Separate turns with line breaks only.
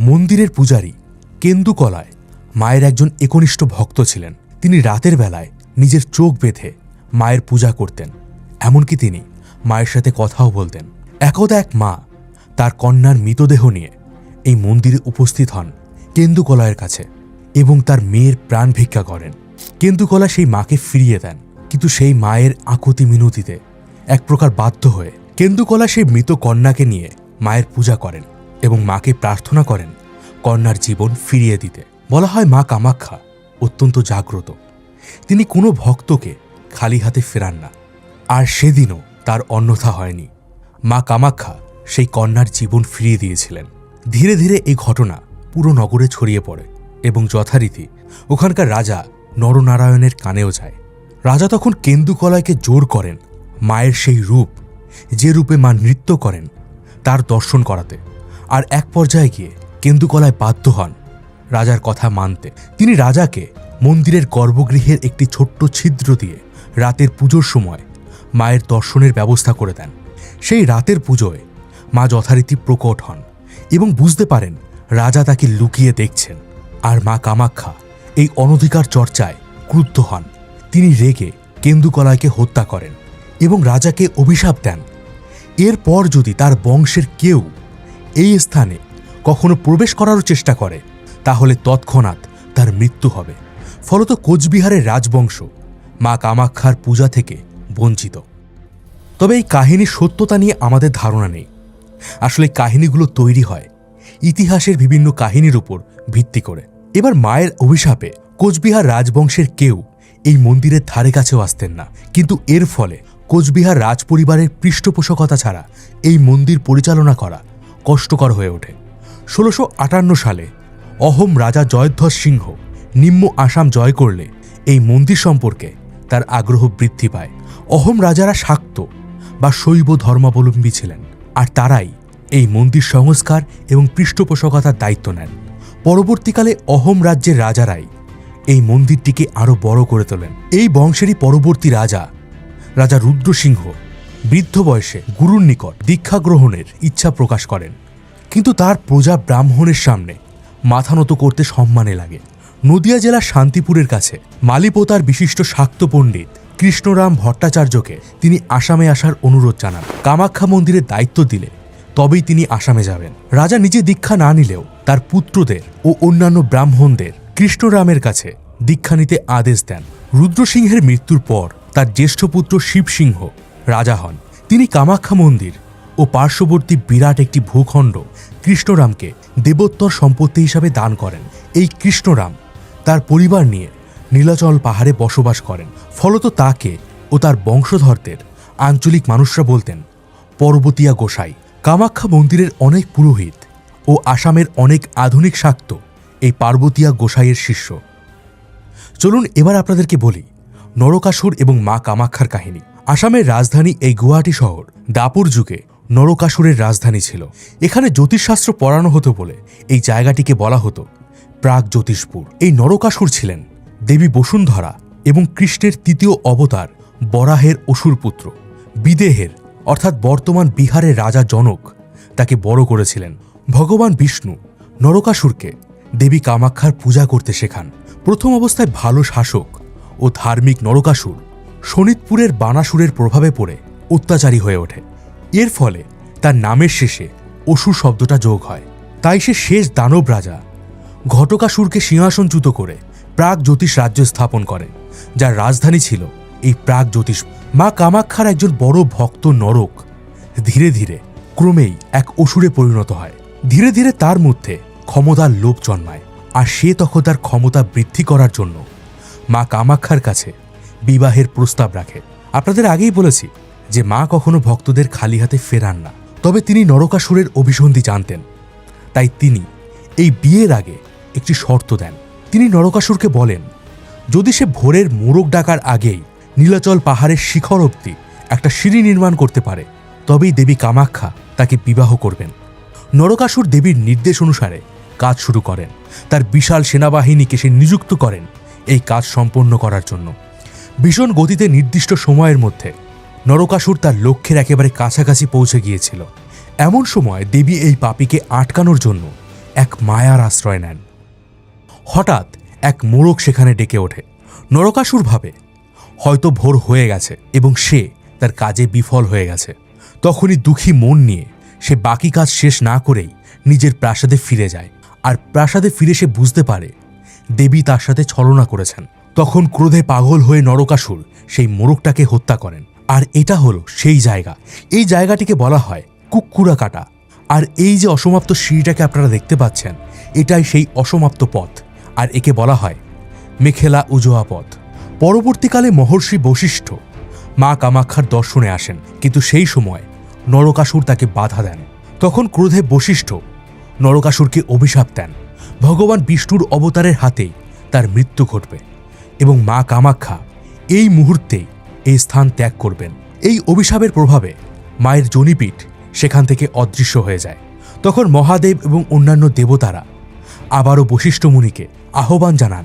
মন্দিরের পূজারী কেন্দুকলায় মায়ের একজন একনিষ্ঠ ভক্ত ছিলেন। তিনি রাতের বেলায় নিজের চোখ বেঁধে মায়ের পূজা করতেন। এমনকি তিনি মায়ের সাথে কথাও বলতেন। একদা এক মা তার কন্যার মৃতদেহ নিয়ে এই মন্দিরে উপস্থিত হন কেন্দুকলায়ের কাছে এবং তার মেয়ের প্রাণ ভিক্ষা করেন। কেন্দুকলা সেই মাকে ফিরিয়ে দেন, কিন্তু সেই মায়ের আকুতি মিনতিতে এক প্রকার বাধ্য হয়ে কেন্দুকলা সেই মৃত কন্যাকে নিয়ে মায়ের পূজা করেন। মাকে প্রার্থনা করেন কন্যার জীবন ফিরিয়ে দিতে। বলা হয় মা কামাখ্যা অত্যন্ত জাগ্রত। তিনি কোনো ভক্তকে খালি হাতে ফেরান না। আর সেদিনও তার অন্যথা হয়নি। মা কামাখ্যা সেই কন্যার জীবন ফিরিয়ে দিয়েছিলেন। ধীরে ধীরে এই ঘটনা পুরো নগরে ছড়িয়ে পড়ে এবং যথারীতি ওখানকার রাজা নরনারায়ণের কানেও যায়। রাজা তখন কেন্দুকলাইকে জোর করেন মায়ের সেই রূপ, যে রূপে মা নৃত্য করেন, তার দর্শন করাতে। আর এক পর্যায়ে গিয়ে কেন্দুকলায় বাধ্য হন রাজার কথা মানতে। তিনি রাজাকে মন্দিরের গর্ভগৃহের একটি ছোট্ট ছিদ্র দিয়ে রাতের পুজোর সময় মায়ের দর্শনের ব্যবস্থা করে দেন। সেই রাতের পুজোয় মা যথারীতি প্রকট হন এবং বুঝতে পারেন রাজা তাকে লুকিয়ে দেখছেন আর মা কামাখ্যা এই অনধিকার চর্চায় ক্রুদ্ধ হন। তিনি রেগে কেন্দুকলাকে হত্যা করেন এবং রাজাকে অভিশাপ দেন। এরপর যদি তার বংশের কেউ এই স্থানে কখনো প্রবেশ করারও চেষ্টা করে, তাহলে তৎক্ষণাৎ তার মৃত্যু হবে। ফলত কোচবিহারের রাজবংশ মা কামাখ্যার পূজা থেকে বঞ্চিত। তবে এই কাহিনীর সত্যতা নিয়ে আমাদের ধারণা নেই। আসলে কাহিনীগুলো তৈরি হয় ইতিহাসের বিভিন্ন কাহিনীর উপর ভিত্তি করে। এবার মায়ের অভিশাপে কোচবিহার রাজবংশের কেউ এই মন্দিরের ধারে কাছেও আসতেন না। কিন্তু এর ফলে কোচবিহার রাজপরিবারের পৃষ্ঠপোষকতা ছাড়া এই মন্দির পরিচালনা করা কষ্টকর হয়ে ওঠে। ষোলোশো আটান্ন সালে অহোম রাজা জয়ধ্বজ সিংহ নিম্ন আসাম জয় করলে এই মন্দির সম্পর্কে তার আগ্রহ বৃদ্ধি পায়। অহোম রাজারা শাক্ত বা শৈব ধর্মাবলম্বী ছিলেন আর তারাই এই মন্দির সংস্কার এবং পৃষ্ঠপোষকতার দায়িত্ব নেন। পরবর্তীকালে অহোম রাজ্যের রাজারাই এই মন্দিরটিকে আরও বড় করে তোলেন। এই বংশেরই পরবর্তী রাজা রাজা রুদ্রসিংহ বৃদ্ধ বয়সে গুরুর নিকট দীক্ষা গ্রহণের ইচ্ছা প্রকাশ করেন। কিন্তু তার প্রজা ব্রাহ্মণের সামনে মাথা নত করতে সম্মানে লাগে। নদিয়া জেলার শান্তিপুরের কাছে মালিপোতার বিশিষ্ট শাক্ত পণ্ডিত কৃষ্ণরাম ভট্টাচার্যকে তিনি আসামে আসার অনুরোধ জানান। কামাখ্যা মন্দিরের দায়িত্ব দিলে তবেই তিনি আসামে যাবেন। রাজা নিজে দীক্ষা না নিলেও তার পুত্রদের ও অন্যান্য ব্রাহ্মণদের কৃষ্ণরামের কাছে দীক্ষা নিতে আদেশ দেন। রুদ্রসিংহের মৃত্যুর পর তার জ্যেষ্ঠ পুত্র শিবসিংহ রাজা হন। তিনি কামাখ্যা মন্দির ও পার্শ্ববর্তী বিরাট একটি ভূখণ্ড কৃষ্ণরামকে দেবোত্তর সম্পত্তি হিসাবে দান করেন। এই কৃষ্ণরাম তার পরিবার নিয়ে নীলাচল পাহাড়ে বসবাস করেন। ফলত তাকে ও তার বংশধরদের আঞ্চলিক মানুষরা বলতেন, পর্বতীয়া গোসাই, কামাখ্যা মন্দিরের অনেক পুরোহিত ও আসামের অনেক আধুনিক শাক্ত এই পার্বতীয়া গোসাইয়ের শিষ্য। চলুন এবার আপনাদেরকে বলি নরকাসুর এবং মা কামাখ্যার কাহিনী। আসামের রাজধানী এই গুয়াহাটি শহর, দাপুর যুগে নরকাসুরের রাজধানী ছিল। এখানে জ্যোতিষশাস্ত্র পড়ানো হতো বলে এই জায়গাটিকে বলা হতো প্রাগ জ্যোতিষপুর। এই নরকাসুর ছিলেন দেবী বসুন্ধরা এবং কৃষ্ণের তৃতীয় অবতার বরাহের অসুর পুত্র। বিদেহের, অর্থাৎ বর্তমান বিহারের রাজা জনক, তাকে বড় করেছিলেন। ভগবান বিষ্ণু নরকাসুরকে দেবী কামাখ্যার পূজা করতে শেখান। প্রথম অবস্থায় ভালো শাসক ও ধার্মিক নরকাসুর শোনিতপুরের বানাসুরের প্রভাবে পড়ে অত্যাচারী হয়ে ওঠে। এর ফলে তার নামের শেষে অসুর শব্দটা যোগ হয়। তাই সে শেষ দানব রাজা। ঘটকাসুরকে সিংহাসনচ্যুত করে প্রাগ জ্যোতিষ রাজ্য স্থাপন করে, যার রাজধানী ছিল এই প্রাগ জ্যোতিষ। মা কামাখ্যার একজন বড় ভক্ত নরক ধীরে ধীরে ক্রমেই এক অসুরে পরিণত হয়। ধীরে ধীরে তার মধ্যে ক্ষমতার লোভ জন্মায়, আর সে তখন তার ক্ষমতা বৃদ্ধি করার জন্য মা কামাখ্যার কাছে বিবাহের প্রস্তাব রাখে। আপনাদের আগেই বলেছি যে মা কখনো ভক্তদের খালি হাতে ফেরান না। তবে তিনি নরকাসুরের অভিসন্ধি জানতেন। তাই তিনি এই বিয়ের আগে একটি শর্ত দেন। তিনি নরকাসুরকে বলেন, যদি সে ভোরের মোরগ ডাকার আগেই নীলাচল পাহাড়ের শিখর অব্দি একটা সিঁড়ি নির্মাণ করতে পারে, তবেই দেবী কামাখ্যা তাকে বিবাহ করবেন। নরকাসুর দেবীর নির্দেশ অনুসারে কাজ শুরু করেন। তার বিশাল সেনাবাহিনীকে সে নিযুক্ত করেন এই কাজ সম্পন্ন করার জন্য। ভীষণ গতিতে নির্দিষ্ট সময়ের মধ্যে নরকাসুর তার লক্ষ্যের একেবারে কাছাকাছি পৌঁছে গিয়েছিল। এমন সময় দেবী এই পাপীকে আটকানোর জন্য এক মায়ার আশ্রয় নেন। হঠাৎ এক মোড়ক সেখানে ডেকে ওঠে। নরকাসুর ভাবে, হয়তো ভোর হয়ে গেছে এবং সে তার কাজে বিফল হয়ে গেছে। তখনই দুঃখী মন নিয়ে সে বাকি কাজ শেষ না করেই নিজের প্রাসাদে ফিরে যায়। আর প্রাসাদে ফিরে সে বুঝতে পারে দেবী তার সাথে ছলনা করেছেন। তখন ক্রোধে পাগল হয়ে নরকাসুর সেই মোরগটাকে হত্যা করেন। আর এটা হলো সেই জায়গা। এই জায়গাটিকে বলা হয় কুকুরা কাটা আর এই যে অসমাপ্ত সিঁড়িটাকে আপনারা দেখতে পাচ্ছেন, এটাই সেই অসমাপ্ত পথ। আর একে বলা হয় মেখেলা উজোয়া পথ। পরবর্তীকালে মহর্ষি বশিষ্ঠ মা কামাক্ষার দর্শনে আসেন, কিন্তু সেই সময় নরকাসুর তাকে বাধা দেন। তখন ক্রোধে বশিষ্ঠ নরকাসুরকে অভিশাপ দেন। ভগবান বিষ্ণুর অবতারের হাতেই তার মৃত্যু ঘটবে। এবং মা কামাখ্যা এই মুহূর্তেই এই স্থান ত্যাগ করবেন। এই অভিশাপের প্রভাবে মায়ের জনিপীঠ সেখান থেকে অদৃশ্য হয়ে যায়। তখন মহাদেব এবং অন্যান্য দেবতারা আবারও বশিষ্ঠ মুনিকে আহ্বান জানান